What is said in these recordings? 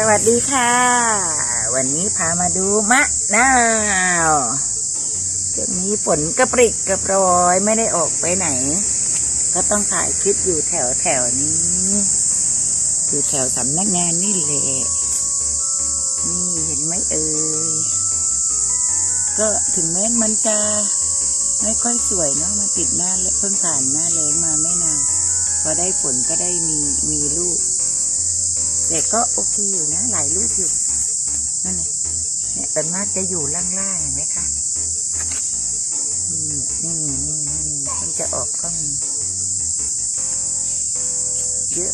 สวัสดีค่ะ วันนี้พามาดูมะนาวช่วงนี้ฝนกระปริกกระปรอยไม่ได้ออกไปไหน ก็ต้องถ่ายคลิปอยู่แถวแถวนี้ อยู่แถวสำนักงานนี่แหละ นี่เห็นไหมเอ่ย ก็ถึงแม้มันจะไม่ค่อยสวยเนาะมันติดหน้าและเพิ่งผ่านหน้าแรงมาไม่นานพอได้ฝนก็ได้มีมีลูก แต่ก็โอเคอยู่นะ หลายลูปอยู่ นั่นไงเนี่ยเป็นมากจะอยู่ล่างๆเห็นไหมคะ นี่นี่นี่นี่มันจะออกก็มี เยอะ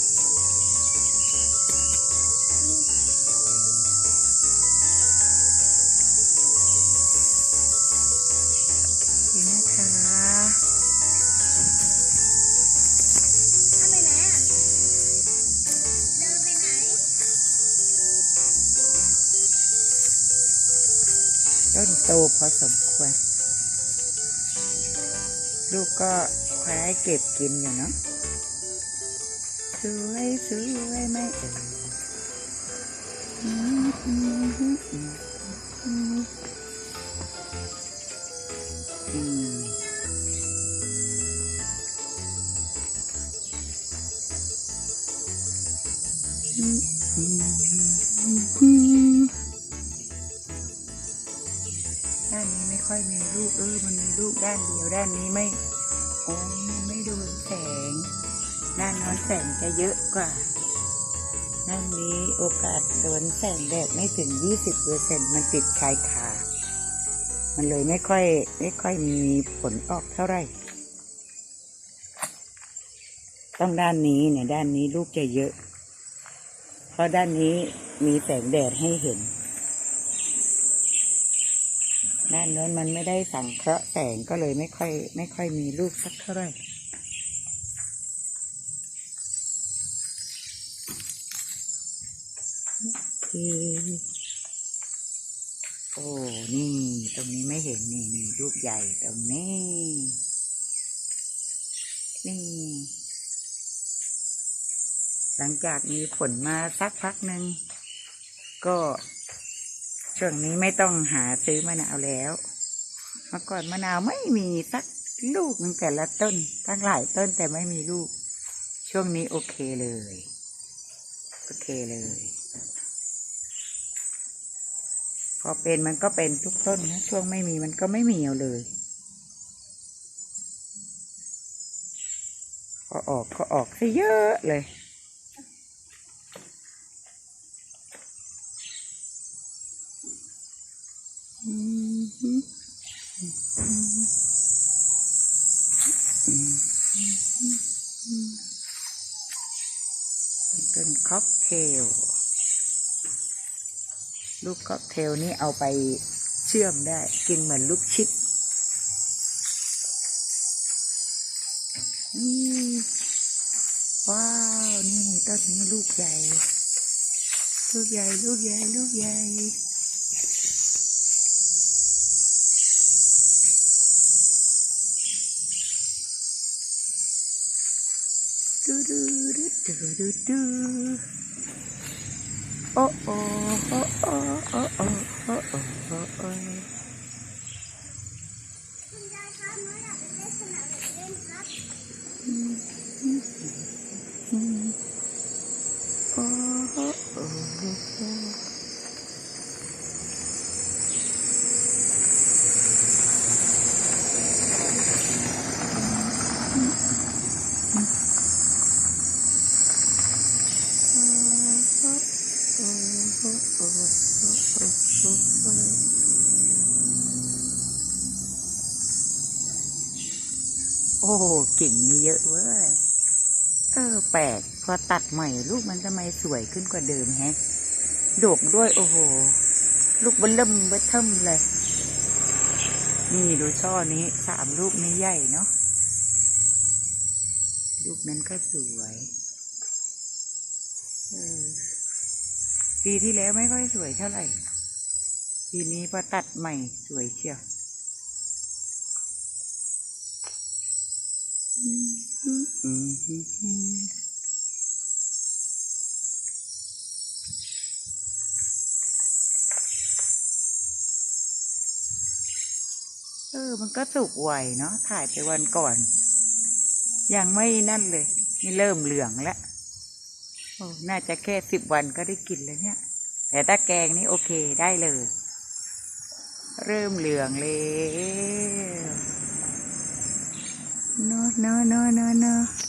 ต้นโตพอสมควร ลูกก็คว้าเก็บกินอยู่เนาะสวยสวยไม่เอ่ย ค่อยมีลูกเออมันมีลูกด้านเดียวด้านนี้ไม่โอ้ยไม่โดนแสง ด้านโน้นแสงจะเยอะกว่าด้านนี้โอกาสโดนแสงแดดไม่ถึงยี่สิบเปอร์เซ็นมันติดชายคามันเลยไม่ค่อยไม่ค่อยมีผลออกเท่าไหร่ ต้องด้านนี้เนี่ยด้านนี้ลูกจะเยอะ เพราะด้านนี้มีแสงแดดให้เห็น ด้านโน้นมันไม่ได้สังเคราะห์แสงก็เลยไม่ค่อย ไม่ค่อยมีลูกสักเท่าไหร่อืมโอ้นี่ ตรงนี้ไม่เห็นนี่นี่ลูกใหญ่ตรงนี้ นี่ หลังจากมีผลมาสักพักหนึ่งก็ ช่วงนี้ไม่ต้องหาซื้อมะนาวแล้วเมื่อก่อนมะนาวไม่มีสักลูกหนึ่งแต่ละต้นทั้งหลายต้นแต่ไม่มีลูก ช่วงนี้โอเคเลย โอเคเลย พอเป็นมันก็เป็นทุกต้นนะ ช่วงไม่มีมันก็ไม่มีเอาเลย พอออกก็ออกซะเยอะเลย อืมฮึอืมอืมอืมนี่ เป็นค็อกเทล ลูกค็อกเทลนี่เอาไปเชื่อมได้ กินเหมือนลูกชิดนี่ว้าว นี่ต้นนี้ลูกใหญ่ ลูกใหญ่ ลูกใหญ่ ลูกใหญ่ ดูดูดูดูดูดูโอ้โอ้โอ้โอ้โอ้โอ้โอ้โอ้โอ้โอ้ คุณยายครับหนูอยากไปเล่นสนามเด็กเล่นครับ อืมอืมอืมโอ้โอ้โอ้โอ้ โอ้กิ่งนี้เยอะเว้ย เออ แปลก พอตัดใหม่ ลูกมันทำไมสวยขึ้นกว่าเดิมแฮะดกด้วยโอ้โห ลูกเบลเริ่มเบลเทิมเลย นี่ดูช่อนี้สามลูกนี้ใหญ่เนาะ ลูกนั้นก็สวยเออปีที่แล้วไม่ค่อยสวยเท่าไหร่ ปีนี้พอตัดใหม่สวยเชียว เออ มันก็สุกไวเนาะ ถ่ายไปวันก่อน ยังไม่นั่นเลย นี่เริ่มเหลืองแล้ว โอ้ น่าจะแค่สิบวันก็ได้กินแล้วเนี่ย แต่ถ้าแกงนี่โอเคได้เลย เริ่มเหลืองเลย เนาะ